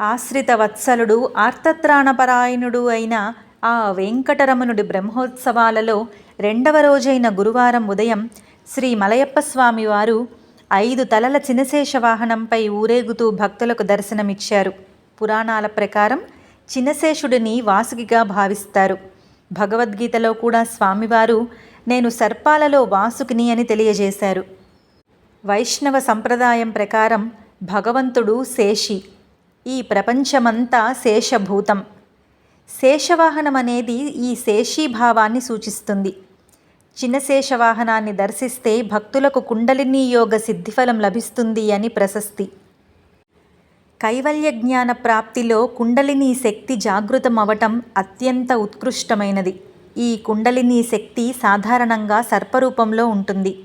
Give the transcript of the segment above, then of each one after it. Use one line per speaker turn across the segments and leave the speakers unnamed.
ఆశ్రిత వత్సలుడు ఆర్తత్రాణపరాయణుడు అయిన ఆ వెంకటరమణుడి బ్రహ్మోత్సవాలలో రెండవ రోజైన గురువారం ఉదయం శ్రీ మలయప్ప వారు ఐదు తలల చినశేష వాహనంపై ఊరేగుతూ భక్తులకు దర్శనమిచ్చారు. పురాణాల ప్రకారం చినశేషుడిని వాసుకిగా భావిస్తారు. భగవద్గీతలో కూడా స్వామివారు నేను సర్పాలలో వాసుకిని అని తెలియజేశారు. వైష్ణవ సంప్రదాయం ప్రకారం భగవంతుడు శేషి. ఈ ప్రపంచమంతా శేషభూతం. శేషవాహనం అనేది ఈ శేషీభావాన్ని సూచిస్తుంది. చిన్న శేషవాహనాన్ని దర్శిస్తే భక్తులకు కుండలిని యోగ సిద్ధిఫలం లభిస్తుంది అని ప్రశస్తి. కైవల్య జ్ఞాన ప్రాప్తిలో కుండలిని శక్తి జాగృతం అవటం అత్యంత ఉత్కృష్టమైనది. ఈ కుండలిని శక్తి సాధారణంగా సర్పరూపంలో ఉంటుంది.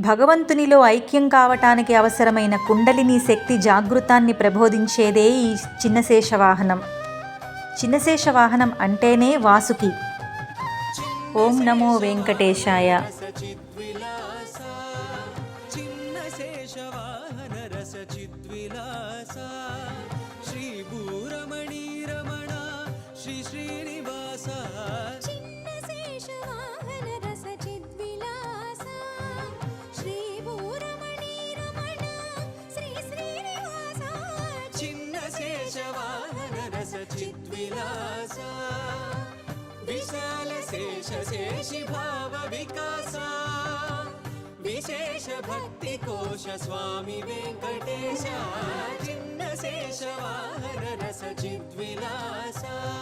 భగవంతునిలో ఐక్యం కావటానికి అవసరమైన కుండలిని శక్తి జాగృతాన్ని ప్రబోధించేదే ఈ చిన్నశేషవాహనం చిన్నశేషవాహనం అంటేనే వాసుకి. ఓం నమో వెంకటేశాయ.
శ్రీ భూరమణి రమణ శ్రీ శ్రీనివాస. लासा विशाल शेष शेषी भाव विसा विशेष विलासा स्वामी वेंकटेश। विशेषभक्तिकोश शेष वेङ्कटेश रस रसचिद्विलासा